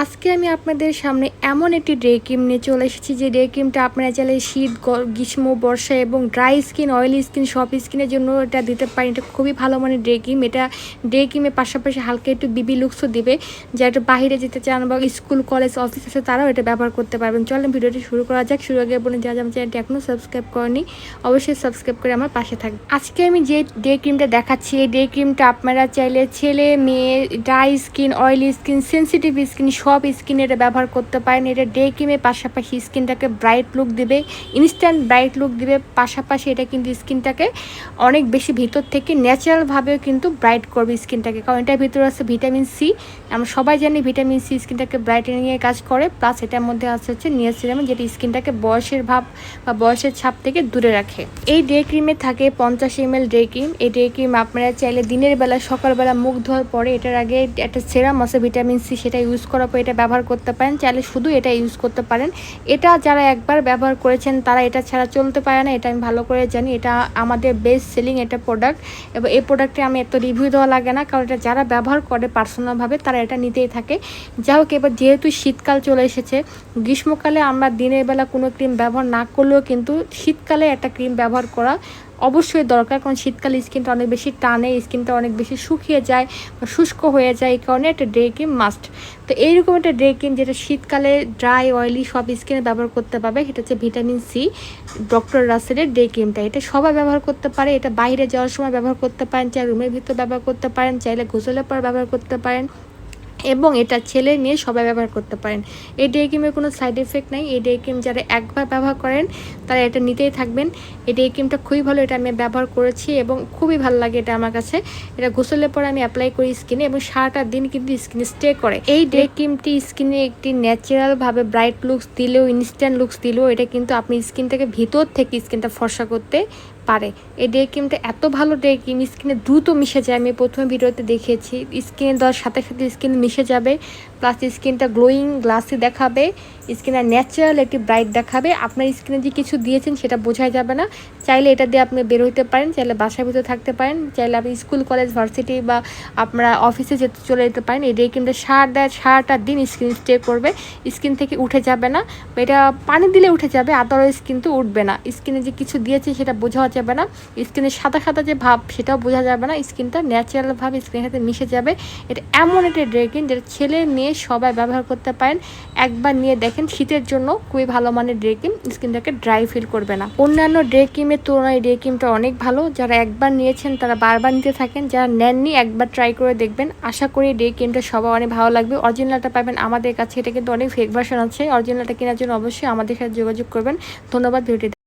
আজকে আমি আপনাদের সামনে এমন একটি ডে ক্রিম নিয়ে চলে এসেছি। যে ডে ক্রিমটা আপনারা চাইলে শীত গ্রীষ্ম, বর্ষা এবং ড্রাই স্কিন, অয়েলি স্কিন সব স্কিনের জন্য এটা দিতে পারেন। এটা খুবই ভালো মানের ডে ক্রিম। এটা ডে ক্রিমের পাশাপাশি হালকা একটু বিবি লুকসও দেবে। যা একটু বাইরে যেতে চান বা স্কুল, কলেজ, অফিস আছে, তারাও এটা ব্যবহার করতে পারবেন। চলেন ভিডিওটি শুরু করা যাক। শুরু আগে বলুন, যারা আমার চ্যানেলটি এখনও সাবস্ক্রাইব করেনি অবশ্যই সাবস্ক্রাইব করে আমার পাশে থাকবে আজকে আমি যে ডে ক্রিমটা দেখাচ্ছি, এই ডে ক্রিমটা আপনারা চাইলে ছেলে, মেয়ে, dry skin, oily skin sensitive skin সব স্কিনে এটা ব্যবহার করতে পারেন। এটা ডে ক্রিমের পাশাপাশি স্কিনটাকে ব্রাইট লুক দেবে ইনস্ট্যান্ট ব্রাইট লুক দেবে। পাশাপাশি এটা কিন্তু স্কিনটাকে অনেক বেশি ভিতর থেকে ন্যাচারালভাবেও কিন্তু ব্রাইট করবে স্কিনটাকে কারণ এটার ভিতরে আছে ভিটামিন সি আমরা সবাই জানি ভিটামিন সি স্কিনটাকে ব্রাইটেনিংয়ে কাজ করে। প্লাস এটার মধ্যে আছে হচ্ছে নিয়াসিরাম যেটা স্কিনটাকে বয়সের ভাব বা বয়সের ছাপ থেকে দূরে রাখে। এই ডে ক্রিমে থাকে পঞ্চাশ এম ডে ক্রিম এই ডে ক্রিম আপনারা চাইলে দিনের বেলা, সকালবেলা মুখ ধোয়ার পরে এটার আগে একটা সেরাম আছে ভিটামিন সি সেটা ইউজ করার পর এটা ব্যবহার করতে পারেন, চাইলে শুধু এটা ইউজ করতে পারেন। এটা যারা একবার ব্যবহার করেছেন, তারা এটা ছাড়া চলতে পারে না, এটা আমি ভালো করে জানি। এটা আমাদের বেস্ট সেলিং এটা প্রোডাক্ট এবং এই প্রোডাক্টে আমি এত রিভিউ দেওয়া লাগে না, কারণ এটা যারা ব্যবহার করে পার্সোনালভাবে তারা এটা নিতেই থাকে। যা হোক, এবার যেহেতু শীতকাল চলে এসেছে, গ্রীষ্মকালে আমরা দিনের বেলা কোনো ক্রিম ব্যবহার না করলেও কিন্তু শীতকালে একটা ক্রিম ব্যবহার করা অবশ্যই দরকার, কারণ শীতকালে স্কিনটা অনেক বেশি টানে, স্কিনটা অনেক বেশি শুকিয়ে যায় বা শুষ্ক হয়ে যায়, এই কারণে একটা ডে ক্রিম মাস্ট তো এইরকম একটা ডে ক্রিম যেটা শীতকালে ড্রাই অয়েলি সব স্কিনে ব্যবহার করতে পারবে, সেটা হচ্ছে ভিটামিন সি ডক্টর রাসেলের ডে ক্রিমটা। এটা সবাই ব্যবহার করতে পারে, এটা বাইরে যাওয়ার সময় ব্যবহার করতে পারেন চাই রুমের ভিতর ব্যবহার করতে পারেন, চাইলে গোসলের পর ব্যবহার করতে পারেন। এবং এটা ছেলে মেয়ে সবাই ব্যবহার করতে পারেন। এই ডে ক্রিমের কোনো সাইড এফেক্ট নাই। এই ডে ক্রিম যারা একবার ব্যবহার করেন, তারা এটা নিতেই থাকবেন। এই ডে ক্রিমটা খুবই ভালো, এটা আমি ব্যবহার করেছি এবং খুবই ভালো লাগে এটা আমার কাছে। এটা গোসলের পর আমি অ্যাপ্লাই করি স্কিনে এবং সারাটা দিন কিন্তু স্কিনে স্টে করে। এই ডে ক্রিমটি স্কিনে একটি ন্যাচারালভাবে ব্রাইট লুকস দিলেও ইনস্ট্যান্ট লুকস দিলেও, এটা কিন্তু আপনি স্কিনটাকে ভিতর থেকে স্কিনটা ফর্সা করতে পারে। এই ডে ক্রিমটা এত ভালো ডে ক্রিম স্কিনে দ্রুত মিশে যায়। আমি প্রথমে ভিডিওতে দেখিয়েছি স্কিনে দেওয়ার সাথে সাথে স্কিন মিশে যাবে প্লাস স্কিনটা গ্লোয়িং গ্লাসি দেখাবে স্কিনে ন্যাচারাল একটি ব্রাইট দেখাবে। আপনার স্কিনে যে কিছু দিয়েছেন সেটা বোঝা যাবে না। চাইলে এটা দিয়ে আপনি বের হইতে পারেন, চাইলে বাসার ভিতরে থাকতে পারেন, চাইলে আপনি স্কুল কলেজ ভার্সিটি বা আপনারা অফিসে যেতে চলে যেতে পারেন। এই ডে ক্রিমটা সারাটা সারাটা দিন স্কিন স্টে করবে। স্কিন থেকে উঠে যাবে না। এটা পানি দিলে উঠে যাবে, আদারওয়াইজ কিন্তু উঠবে না। স্কিনে যে কিছু দিয়েছে সেটা বোঝা যাবে না। স্কিনের সাদা সাদা যে ভাব, সেটাও বোঝা যাবে না। স্কিনটা ন্যাচারালভাবে স্কিনের সাথে মিশে যাবে। এটা এমন একটা ডে ক্রিম যেটা ছেলে মেয়ে সবাই ব্যবহার করতে পারেন। একবার নিয়ে দেখেন, শীতের জন্য খুবই ভালো মানের ডে ক্রিম স্কিনটাকে ড্রাই ফিল করবে না। অন্যান্য ডে ক্রিমের তুলনায় ডে ক্রিমটা অনেক ভালো। যারা একবার নিয়েছেন, তারা বারবার নিতে থাকেন। যারা নেননি, একবার ট্রাই করে দেখবেন। আশা করি ডে ক্রিমটা সবার অনেক ভালো লাগবে। অরিজিনালটা পাবেন আমাদের কাছে। এটা কিন্তু অনেক ফেক ভার্সন আছে। অরিজিনালটা কেনার জন্য অবশ্যই আমাদের সাথে যোগাযোগ করবেন। ধন্যবাদ ভিডিও